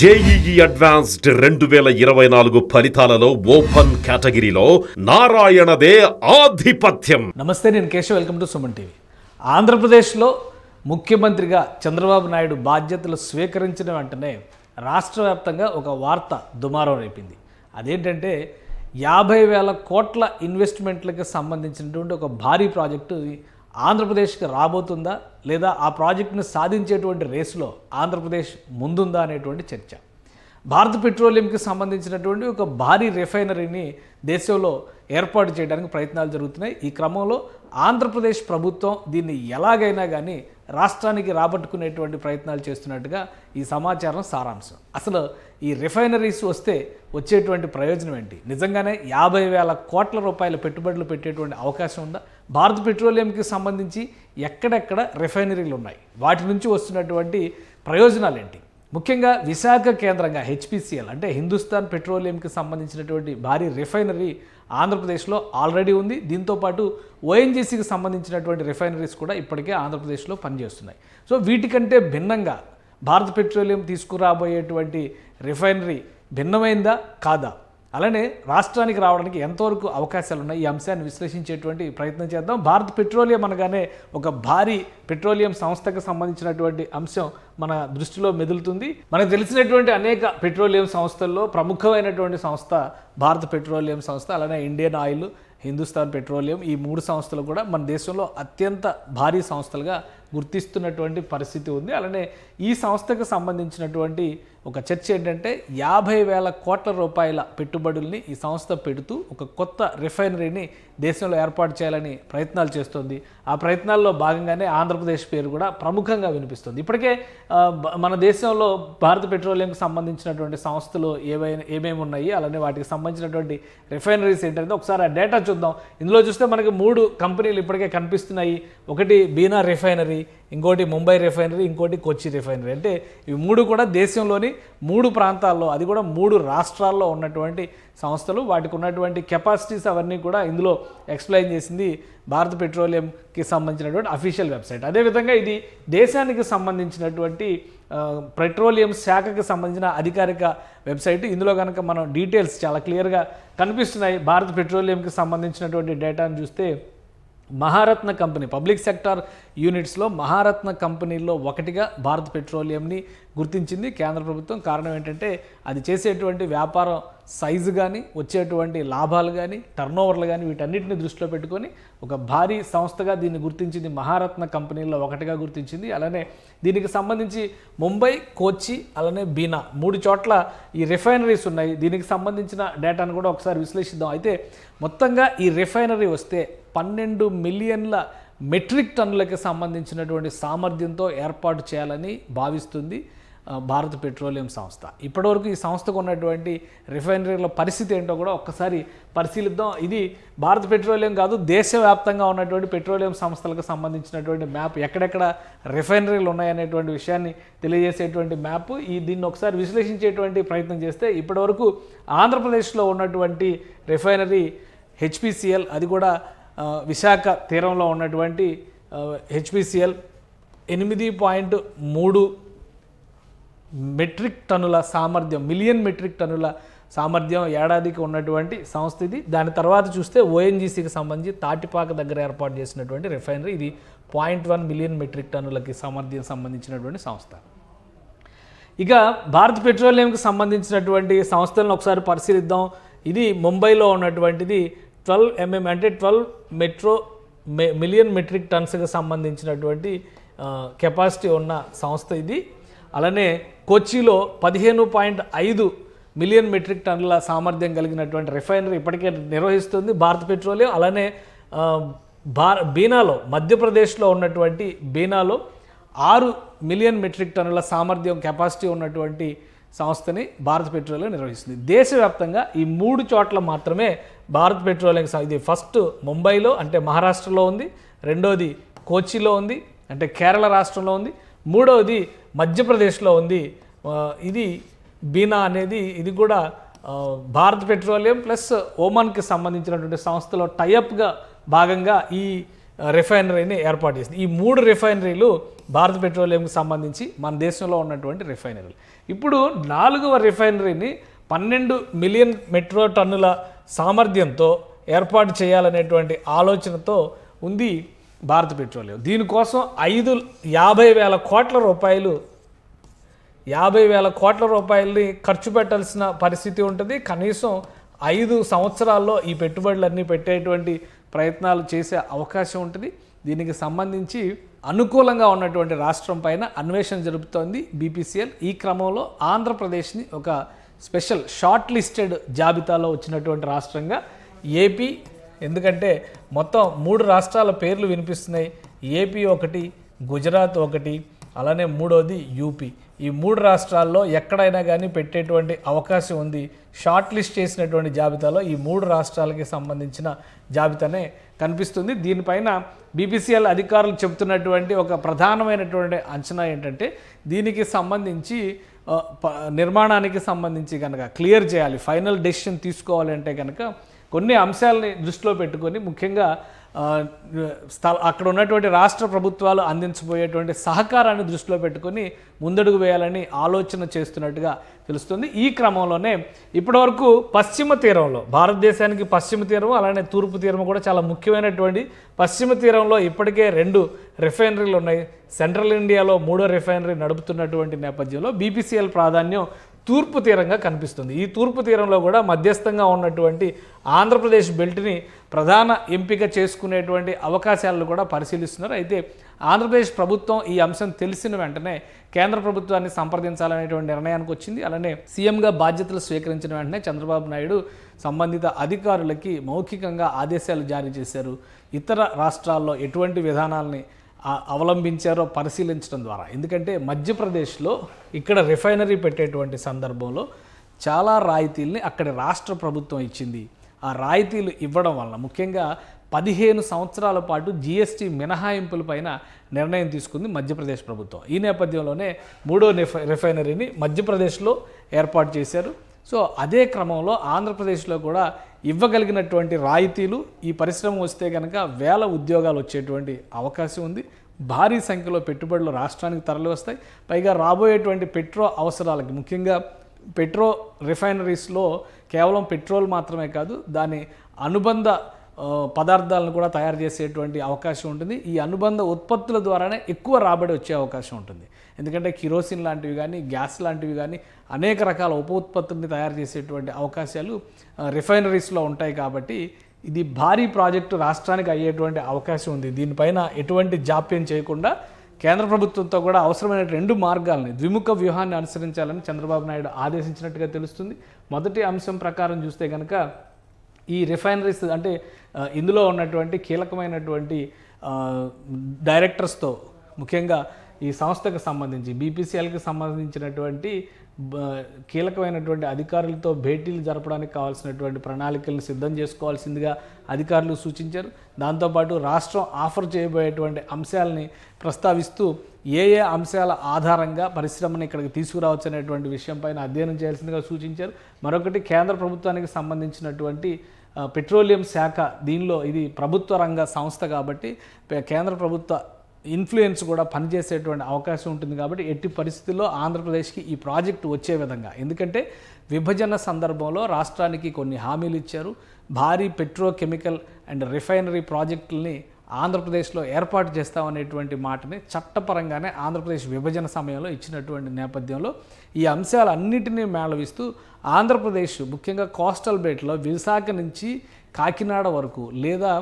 JEE advanced రెండు వేల ఇరవై నాలుగు ఫలితాలలో ఓపెన్ కేటగిరీలో నారాయణదే ఆధిపత్యం. నమస్తే నేను Keshav. Welcome to Suman TV. ఆంధ్రప్రదేశ్లో ముఖ్యమంత్రిగా చంద్రబాబు నాయుడు బాధ్యతలు స్వీకరించిన వెంటనే రాష్ట్ర వ్యాప్తంగా ఒక వార్త దుమారం రేపింది. అదేంటంటే యాభై వేల కోట్ల ఇన్వెస్ట్మెంట్లకు సంబంధించినటువంటి ఒక భారీ ప్రాజెక్టు ఆంధ్రప్రదేశ్కి రాబోతుందా లేదా ఆ ప్రాజెక్టును సాధించేటువంటి రేసులో ఆంధ్రప్రదేశ్ ముందుందా అనేటువంటి చర్చ. భారత్ పెట్రోలియంకి సంబంధించినటువంటి ఒక భారీ రిఫైనరీని దేశంలో ఏర్పాటు చేయడానికి ప్రయత్నాలు జరుగుతున్నాయి. ఈ క్రమంలో ఆంధ్రప్రదేశ్ ప్రభుత్వం దీన్ని ఎలాగైనా కానీ రాష్ట్రానికి రాబట్టుకునేటువంటి ప్రయత్నాలు చేస్తున్నట్టుగా ఈ సమాచారం సారాంశం. అసలు ఈ రిఫైనరీస్ వస్తే వచ్చేటువంటి ప్రయోజనం ఏంటి? నిజంగానే యాభై వేల కోట్ల రూపాయల పెట్టుబడులు పెట్టేటువంటి అవకాశం ఉందా? భారత్ పెట్రోలియంకి సంబంధించి ఎక్కడెక్కడ రిఫైనరీలు ఉన్నాయి? వాటి నుంచి వస్తున్నటువంటి ప్రయోజనాలు ఏంటి? ముఖ్యంగా విశాఖ కేంద్రంగా హెచ్పిసిఎల్ అంటే హిందుస్థాన్ పెట్రోలియంకి సంబంధించినటువంటి భారీ రిఫైనరీ ఆంధ్రప్రదేశ్లో ఆల్రెడీ ఉంది. దీంతోపాటు ఓఎన్జీసీకి సంబంధించినటువంటి రిఫైనరీస్ కూడా ఇప్పటికే ఆంధ్రప్రదేశ్లో పనిచేస్తున్నాయి. సో వీటికంటే భిన్నంగా భారత పెట్రోలియం తీసుకురాబోయేటువంటి రిఫైనరీ భిన్నమైందా? కాదా? అలానే రాష్ట్రానికి రావడానికి ఎంతవరకు అవకాశాలు ఉన్నాయి ఈ అంశాన్ని విశ్లేషించేటువంటి ప్రయత్నం చేద్దాం. భారత్ పెట్రోలియం అనగానే ఒక భారీ పెట్రోలియం సంస్థకు సంబంధించినటువంటి అంశం మన దృష్టిలో మెదులుతుంది. మనకు తెలిసినటువంటి అనేక పెట్రోలియం సంస్థల్లో ప్రముఖమైనటువంటి సంస్థ భారత పెట్రోలియం సంస్థ అలానే ఇండియన్ ఆయిల్ హిందుస్థాన్ పెట్రోలియం ఈ మూడు సంస్థలు కూడా మన దేశంలో అత్యంత భారీ సంస్థలుగా గుర్తిస్తున్నటువంటి పరిస్థితి ఉంది. అలానే ఈ సంస్థకు సంబంధించినటువంటి ఒక చర్చ ఏంటంటే యాభై వేల కోట్ల రూపాయల పెట్టుబడుల్ని ఈ సంస్థ పెడుతూ ఒక కొత్త రిఫైనరీని దేశంలో ఏర్పాటు చేయాలని ప్రయత్నాలు చేస్తుంది. ఆ ప్రయత్నాల్లో భాగంగానే ఆంధ్రప్రదేశ్ పేరు కూడా ప్రముఖంగా వినిపిస్తుంది. ఇప్పటికే బ- మన దేశంలో భారత పెట్రోలియంకు సంబంధించినటువంటి సంస్థలు ఏవైనా ఏమేమి ఉన్నాయి అలానే వాటికి సంబంధించినటువంటి రిఫైనరీస్ ఏంటంటే ఒకసారి ఆ డేటా చూద్దాం. ఇందులో చూస్తే మనకి మూడు కంపెనీలు ఇప్పటికే కనిపిస్తున్నాయి. ఒకటి బీనా రిఫైనరీ ఇంకోటి ముంబై రిఫైనరీ ఇంకోటి కొచ్చి రిఫైనరీ. అంటే ఇవి మూడు కూడా దేశంలోని మూడు ప్రాంతాల్లో అది కూడా మూడు రాష్ట్రాల్లో ఉన్నటువంటి సంస్థలు. వాటికి ఉన్నటువంటి కెపాసిటీస్ అవన్నీ కూడా ఇందులో ఎక్స్ప్లెయిన్ చేసింది భారత పెట్రోలియంకి సంబంధించినటువంటి అఫీషియల్ వెబ్సైట్. అదేవిధంగా ఇది దేశానికి సంబంధించినటువంటి పెట్రోలియం శాఖకి సంబంధించిన అధికారిక వెబ్సైట్. ఇందులో కనుక మనం డీటెయిల్స్ చాలా క్లియర్గా కనిపిస్తున్నాయి. భారత పెట్రోలియంకి సంబంధించినటువంటి డేటాను చూస్తే మహారత్న కంపెనీ పబ్లిక్ సెక్టార్ యూనిట్స్లో మహారత్న కంపెనీల్లో ఒకటిగా భారత్ పెట్రోలియంని గుర్తించింది కేంద్ర ప్రభుత్వం. కారణం ఏంటంటే అది చేసేటువంటి వ్యాపారం సైజు కానీ వచ్చేటువంటి లాభాలు కానీ టర్నోవర్లు కానీ వీటన్నిటిని దృష్టిలో పెట్టుకొని ఒక భారీ సంస్థగా దీన్ని గుర్తించింది మహారత్న కంపెనీల్లో ఒకటిగా గుర్తించింది. అలానే దీనికి సంబంధించి ముంబై కోచి అలానే బీనా మూడు చోట్ల ఈ రిఫైనరీస్ ఉన్నాయి. దీనికి సంబంధించిన డేటాను కూడా ఒకసారి విశ్లేషిద్దాం. అయితే మొత్తంగా ఈ రిఫైనరీ వస్తే పన్నెండు మిలియన్ల మెట్రిక్ టన్నులకి సంబంధించినటువంటి సామర్థ్యంతో ఏర్పాటు చేయాలని భావిస్తుంది. భారత పెట్రోలియం సంస్థ. ఇప్పటివరకు ఈ సంస్థకు ఉన్నటువంటి రిఫైనరీల పరిస్థితి ఏంటో కూడా ఒక్కసారి పరిశీలిద్దాం. ఇది భారత పెట్రోలియం కాదు దేశవ్యాప్తంగా ఉన్నటువంటి పెట్రోలియం సంస్థలకు సంబంధించినటువంటి మ్యాప్. ఎక్కడెక్కడ రిఫైనరీలు ఉన్నాయనేటువంటి విషయాన్ని తెలియజేసేటువంటి మ్యాప్. ఈ దీన్ని ఒకసారి విశ్లేషించేటువంటి ప్రయత్నం చేస్తే ఇప్పటివరకు ఆంధ్రప్రదేశ్లో ఉన్నటువంటి రిఫైనరీ హెచ్పిసిఎల్ అది కూడా విశాఖ తీరంలో ఉన్నటువంటి హెచ్పిసిఎల్ ఎనిమిది పాయింట్ మూడు మెట్రిక్ టన్నుల సామర్థ్యం మిలియన్ మెట్రిక్ టన్నుల సామర్థ్యం ఏడాదికి ఉన్నటువంటి సంస్థ ఇది. దాని తర్వాత చూస్తే ఓఎన్జీసీకి సంబంధించి తాటిపాక దగ్గర ఏర్పాటు చేసినటువంటి రిఫైనరీ. ఇది పాయింట్ వన్ మిలియన్ మెట్రిక్ టన్నులకి సామర్థ్యం సంబంధించినటువంటి సంస్థ. ఇక భారత్ పెట్రోలియంకి సంబంధించినటువంటి సంస్థలను ఒకసారి పరిశీలిద్దాం. ఇది ముంబైలో ఉన్నటువంటిది ట్వెల్వ్ ఎంఎం అంటే ట్వెల్వ్ మెట్రో మిలియన్ మెట్రిక్ టన్స్కి సంబంధించినటువంటి కెపాసిటీ ఉన్న సంస్థ ఇది. అలానే కొచ్చిలో పదిహేను పాయింట్ ఐదు మిలియన్ మెట్రిక్ టన్నుల సామర్థ్యం కలిగినటువంటి రిఫైనరీ ఇప్పటికే నిర్వహిస్తుంది భారత్ పెట్రోలియం. అలానే భార బీనాలో మధ్యప్రదేశ్లో ఉన్నటువంటి బీనాలో ఆరు మిలియన్ మెట్రిక్ టన్నుల సామర్థ్యం కెపాసిటీ ఉన్నటువంటి సంస్థని భారత్ పెట్రోలియం నిర్వహిస్తుంది. దేశవ్యాప్తంగా ఈ మూడు చోట్ల మాత్రమే భారత్ పెట్రోలియం ఇది ఫస్ట్ ముంబైలో అంటే మహారాష్ట్రలో ఉంది రెండోది కోచిలో ఉంది అంటే కేరళ రాష్ట్రంలో ఉంది మూడవది మధ్యప్రదేశ్లో ఉంది. ఇది బీనా అనేది ఇది కూడా భారత్ పెట్రోలియం ప్లస్ ఓమాన్కి సంబంధించినటువంటి సంస్థలో టైఅప్గా భాగంగా ఈ రిఫైనరీని ఏర్పాటు చేసింది. ఈ మూడు రిఫైనరీలు భారత పెట్రోలియంకి సంబంధించి మన దేశంలో ఉన్నటువంటి రిఫైనరీలు. ఇప్పుడు నాలుగవ రిఫైనరీని పన్నెండు మిలియన్ మెట్రో టన్నుల సామర్థ్యంతో ఏర్పాటు చేయాలనేటువంటి ఆలోచనతో ఉంది భారత పెట్రోలియం. దీనికోసం ఐదు యాభై వేల కోట్ల రూపాయలు యాభై వేల కోట్ల రూపాయలని ఖర్చు పెట్టాల్సిన పరిస్థితి ఉంటుంది. కనీసం ఐదు సంవత్సరాల్లో ఈ పెట్టుబడులన్నీ పెట్టేటువంటి ప్రయత్నాలు చేసే అవకాశం ఉంటుంది. దీనికి సంబంధించి అనుకూలంగా ఉన్నటువంటి రాష్ట్రం పైన అన్వేషణ జరుపుతోంది బీపీసీఎల్. ఈ క్రమంలో ఆంధ్రప్రదేశ్ని ఒక స్పెషల్ షార్ట్ లిస్టెడ్ జాబితాలో వచ్చినటువంటి రాష్ట్రంగా ఏపీ ఎందుకంటే మొత్తం మూడు రాష్ట్రాల పేర్లు వినిపిస్తున్నాయి. ఏపీ ఒకటి గుజరాత్ ఒకటి అలానే మూడోది యూపీ ఈ మూడు రాష్ట్రాల్లో ఎక్కడైనా కానీ పెట్టేటువంటి అవకాశం ఉంది. షార్ట్ లిస్ట్ చేసినటువంటి జాబితాలో ఈ మూడు రాష్ట్రాలకి సంబంధించిన జాబితానే కనిపిస్తుంది. దీనిపైన బీపీసీఎల్ అధికారులు చెబుతున్నటువంటి ఒక ప్రధానమైనటువంటి అంచనా ఏంటంటే దీనికి సంబంధించి ప- నిర్మాణానికి సంబంధించి కనుక క్లియర్ చేయాలి. ఫైనల్ డెసిషన్ తీసుకోవాలంటే కనుక కొన్ని అంశాలని దృష్టిలో పెట్టుకొని ముఖ్యంగా స్థల అక్కడ ఉన్నటువంటి రాష్ట్ర ప్రభుత్వాలు అందించబోయేటువంటి సహకారాన్ని దృష్టిలో పెట్టుకొని ముందడుగు వేయాలని ఆలోచన చేస్తున్నట్టుగా తెలుస్తుంది. ఈ క్రమంలోనే ఇప్పటివరకు పశ్చిమ తీరంలో భారతదేశానికి పశ్చిమ తీరం అలానే తూర్పు తీరం కూడా చాలా ముఖ్యమైనటువంటి పశ్చిమ తీరంలో ఇప్పటికే రెండు రిఫైనరీలు ఉన్నాయి. సెంట్రల్ ఇండియాలో మూడో రిఫైనరీ నడుపుతున్నటువంటి నేపథ్యంలో బీపీసీఎల్ ప్రాధాన్యం తూర్పు తీరంగా కనిపిస్తుంది. ఈ తూర్పు తీరంలో కూడా మధ్యస్థంగా ఉన్నటువంటి ఆంధ్రప్రదేశ్ బెల్ట్ని ప్రధాన ఎంపిక చేసుకునేటువంటి అవకాశాలను కూడా పరిశీలిస్తున్నారు. అయితే ఆంధ్రప్రదేశ్ ప్రభుత్వం ఈ అంశం తెలిసిన వెంటనే కేంద్ర ప్రభుత్వాన్ని సంప్రదించాలనేటువంటి నిర్ణయానికి వచ్చింది. అలానే సీఎంగా బాధ్యతలు స్వీకరించిన వెంటనే చంద్రబాబు నాయుడు సంబంధిత అధికారులకి మౌఖికంగా ఆదేశాలు జారీ చేశారు. ఇతర రాష్ట్రాల్లో ఎటువంటి విధానాలని అవలంబించారో పరిశీలించడం ద్వారా. ఎందుకంటే మధ్యప్రదేశ్లో ఇక్కడ రిఫైనరీ పెట్టేటువంటి సందర్భంలో చాలా రాయితీల్ని అక్కడి రాష్ట్ర ప్రభుత్వం ఇచ్చింది. ఆ రాయితీలు ఇవ్వడం వలన ముఖ్యంగా పదిహేను సంవత్సరాల పాటు జీఎస్టీ మినహాయింపుల పైన నిర్ణయం తీసుకుంది మధ్యప్రదేశ్ ప్రభుత్వం. ఈ నేపథ్యంలోనే మూడో రిఫైనరీని మధ్యప్రదేశ్లో ఏర్పాటు చేశారు. సో అదే క్రమంలో ఆంధ్రప్రదేశ్లో కూడా ఇవ్వగలిగినటువంటి రాయితీలు ఈ పరిశ్రమ వస్తే కనుక వేల ఉద్యోగాలు వచ్చేటువంటి అవకాశం ఉంది. భారీ సంఖ్యలో పెట్టుబడులు రాష్ట్రానికి తరలి వస్తాయి. పైగా రాబోయేటువంటి పెట్రో అవసరాలకి ముఖ్యంగా పెట్రో రిఫైనరీస్లో కేవలం పెట్రోల్ మాత్రమే కాదు దాని అనుబంధ పదార్థాలను కూడా తయారు చేసేటువంటి అవకాశం ఉంటుంది. ఈ అనుబంధ ఉత్పత్తుల ద్వారానే ఎక్కువ రాబడి వచ్చే అవకాశం ఉంటుంది. ఎందుకంటే కిరోసిన్ లాంటివి కానీ గ్యాస్ లాంటివి కానీ అనేక రకాల ఉప ఉత్పత్తుల్ని తయారు చేసేటువంటి అవకాశాలు రిఫైనరీస్లో ఉంటాయి కాబట్టి ఇది భారీ ప్రాజెక్టు రాష్ట్రానికి అయ్యేటువంటి అవకాశం ఉంది. దీనిపైన ఎటువంటి జాప్యం చేయకుండా కేంద్ర ప్రభుత్వంతో కూడా అవసరమైన రెండు మార్గాలని ద్విముఖ వ్యూహాన్ని అనుసరించాలని చంద్రబాబు నాయుడు ఆదేశించినట్టుగా తెలుస్తుంది. మొదటి అంశం ప్రకారం చూస్తే కనుక ఈ రిఫైనరీస్ అంటే ఇందులో ఉన్నటువంటి కీలకమైనటువంటి డైరెక్టర్స్తో ముఖ్యంగా ఈ సంస్థకు సంబంధించి బీపీసీఎల్కి సంబంధించినటువంటి కీలకమైనటువంటి అధికారులతో భేటీలు జరపడానికి కావాల్సినటువంటి ప్రణాళికలను సిద్ధం చేసుకోవాల్సిందిగా అధికారులు సూచించారు. దాంతోపాటు రాష్ట్రం ఆఫర్ చేయబోయేటువంటి అంశాలని ప్రస్తావిస్తూ ఏ ఏ అంశాల ఆధారంగా పరిశ్రమను ఇక్కడికి తీసుకురావచ్చు అనేటువంటి విషయంపైన అధ్యయనం చేయాల్సిందిగా సూచించారు. మరొకటి కేంద్ర ప్రభుత్వానికి సంబంధించినటువంటి పెట్రోలియం శాఖ దీనిలో ఇది ప్రభుత్వ రంగ సంస్థ కాబట్టి కేంద్ర ప్రభుత్వ ఇన్ఫ్లుయెన్స్ కూడా పనిచేసేటువంటి అవకాశం ఉంటుంది కాబట్టి ఎట్టి పరిస్థితుల్లో ఆంధ్రప్రదేశ్కి ఈ ప్రాజెక్టు వచ్చే విధంగా. ఎందుకంటే విభజన సందర్భంలో రాష్ట్రానికి కొన్ని హామీలు ఇచ్చారు. భారీ పెట్రోకెమికల్ అండ్ రిఫైనరీ ప్రాజెక్టుల్ని ఆంధ్రప్రదేశ్లో ఏర్పాటు చేస్తామనేటువంటి మాటని చట్టపరంగానే ఆంధ్రప్రదేశ్ విభజన సమయంలో ఇచ్చినటువంటి నేపథ్యంలో ఈ అంశాలన్నిటినీ మేళవిస్తూ ఆంధ్రప్రదేశ్ ముఖ్యంగా కోస్టల్ బెల్ట్లో విశాఖ నుంచి కాకినాడ వరకు లేదా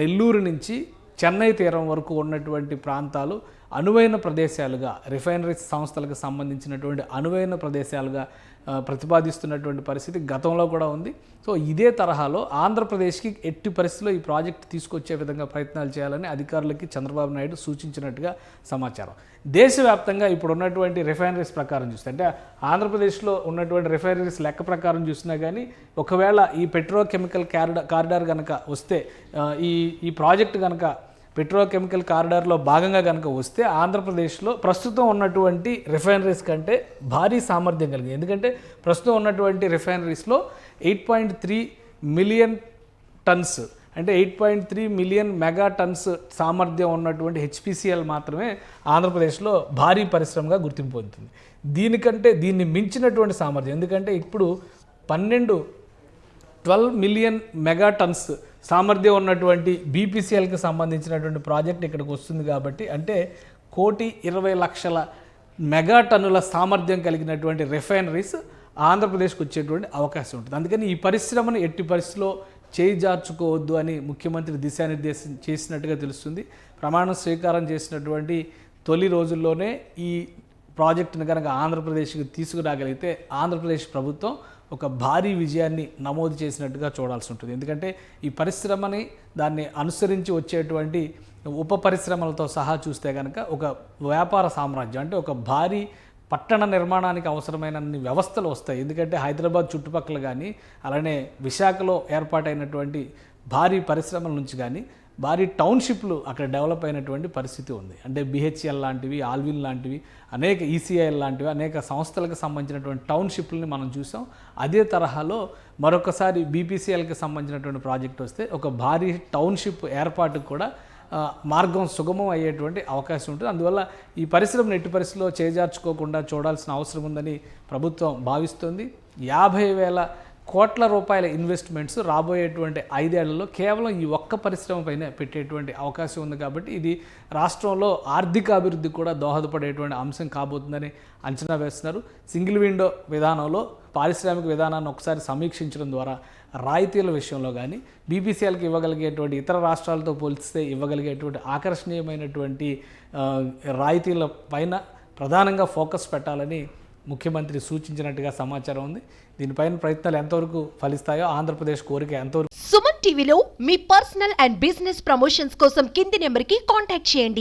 నెల్లూరు నుంచి చెన్నై తీరం వరకు ఉన్నటువంటి ప్రాంతాలు అనువైన ప్రదేశాలుగా రిఫైనరీ సంస్థలకు సంబంధించినటువంటి అనువైన ప్రదేశాలుగా ప్రతిపాదిస్తున్నటువంటి పరిస్థితి గతంలో కూడా ఉంది. సో ఇదే తరహాలో ఆంధ్రప్రదేశ్కి ఎట్టి పరిస్థితిలో ఈ ప్రాజెక్ట్ తీసుకొచ్చే విధంగా ప్రయత్నాలు చేయాలని అధికారులకి చంద్రబాబు నాయుడు సూచించినట్టుగా సమాచారం. దేశవ్యాప్తంగా ఇప్పుడు ఉన్నటువంటి రిఫైనరీస్ ప్రకారం చూస్తే అంటే ఆంధ్రప్రదేశ్లో ఉన్నటువంటి రిఫైనరీస్ లెక్క ప్రకారం చూసినా కానీ ఒకవేళ ఈ పెట్రోకెమికల్ క్యారిడా కారిడార్ కనుక వస్తే ఈ ఈ ప్రాజెక్ట్ కనుక పెట్రోకెమికల్ కారిడార్లో భాగంగా కనుక వస్తే ఆంధ్రప్రదేశ్లో ప్రస్తుతం ఉన్నటువంటి రిఫైనరీస్ కంటే భారీ సామర్థ్యం కలిగింది. ఎందుకంటే ప్రస్తుతం ఉన్నటువంటి రిఫైనరీస్లో eight point three million tons అంటే eight point three million mega tons సామర్థ్యం ఉన్నటువంటి హెచ్పిసిఎల్ మాత్రమే ఆంధ్రప్రదేశ్లో భారీ పరిశ్రమగా గుర్తింపు పొందుతుంది. దీనికంటే దీన్ని మించినటువంటి సామర్థ్యం. ఎందుకంటే ఇప్పుడు పన్నెండు ట్వెల్వ్ మిలియన్ మెగా టన్స్ సామర్థ్యం ఉన్నటువంటి బీపీసీఎల్కి సంబంధించినటువంటి ప్రాజెక్ట్ ఇక్కడికి వస్తుంది కాబట్టి అంటే కోటి ఇరవై లక్షల మెగా టన్నుల సామర్థ్యం కలిగినటువంటి రిఫైనరీస్ ఆంధ్రప్రదేశ్కి వచ్చేటువంటి అవకాశం ఉంటుంది. అందుకని ఈ పరిశ్రమను ఎట్టి పరిస్థితిలో చేయిజార్చుకోవద్దు అని ముఖ్యమంత్రి దిశానిర్దేశం చేసినట్టుగా తెలుస్తుంది. ప్రమాణ స్వీకారం చేసినటువంటి తొలి రోజుల్లోనే ఈ ప్రాజెక్టును కనుక ఆంధ్రప్రదేశ్కి తీసుకురాగలిగితే ఆంధ్రప్రదేశ్ ప్రభుత్వం ఒక భారీ విజయాన్ని నమోదు చేసినట్టుగా చూడాల్సి ఉంటుంది. ఎందుకంటే ఈ పరిశ్రమని దాన్ని అనుసరించి వచ్చేటువంటి ఉప పరిశ్రమలతో సహా చూస్తే కనుక ఒక వ్యాపార సామ్రాజ్యం అంటే ఒక భారీ పట్టణ నిర్మాణానికి అవసరమైన అన్ని వ్యవస్థలు వస్తాయి. ఎందుకంటే హైదరాబాద్ చుట్టుపక్కల కానీ అలానే విశాఖలో ఏర్పాటైనటువంటి భారీ పరిశ్రమల నుంచి కానీ భారీ టౌన్షిప్లు అక్కడ డెవలప్ అయినటువంటి పరిస్థితి ఉంది. అంటే బిహెచ్ఎల్ లాంటివి ఆల్విన్ లాంటివి అనేక ఈసీఐఎల్ లాంటివి అనేక సంస్థలకు సంబంధించినటువంటి టౌన్షిప్లని మనం చూసాం. అదే తరహాలో మరొకసారి బీపీసీఎల్కి సంబంధించినటువంటి ప్రాజెక్ట్ వస్తే ఒక భారీ టౌన్షిప్ ఏర్పాటుకు కూడా మార్గం సుగమం అయ్యేటువంటి అవకాశం ఉంటుంది. అందువల్ల ఈ పరిశ్రమను ఎట్టి పరిస్థితిలో చేజార్చుకోకుండా చూడాల్సిన అవసరం ఉందని ప్రభుత్వం భావిస్తోంది. యాభై వేల కోట్ల రూపాయల ఇన్వెస్ట్మెంట్స్ రాబోయేటువంటి ఐదేళ్ళలో కేవలం ఈ ఒక్క పరిశ్రమ పైన పెట్టేటువంటి అవకాశం ఉంది కాబట్టి ఇది రాష్ట్రంలో ఆర్థిక అభివృద్ధి కూడా దోహదపడేటువంటి అంశం కాబోతుందని అంచనా వేస్తున్నారు. సింగిల్ విండో విధానంలో పారిశ్రామిక విధానాన్ని ఒకసారి సమీక్షించడం ద్వారా రాయితీల విషయంలో కానీ బీపీసీఎల్కి ఇవ్వగలిగేటువంటి ఇతర రాష్ట్రాలతో పోల్చితే ఇవ్వగలిగేటువంటి ఆకర్షణీయమైనటువంటి రాయితీల పైన ప్రధానంగా ఫోకస్ పెట్టాలని ముఖ్యమంత్రి సూచించినట్టుగా సమాచారం ఉంది. దీనిపైన ప్రయత్నాలు ఎంతవరకు ఫలిస్తాయో ఆంధ్రప్రదేశ్ కోరిక ఎంతవరకు సుమన్ టీవీలో మీ పర్సనల్ అండ్ బిజినెస్ ప్రమోషన్స్ కోసం కింది నెంబర్కి కాంటాక్ట్ చేయండి.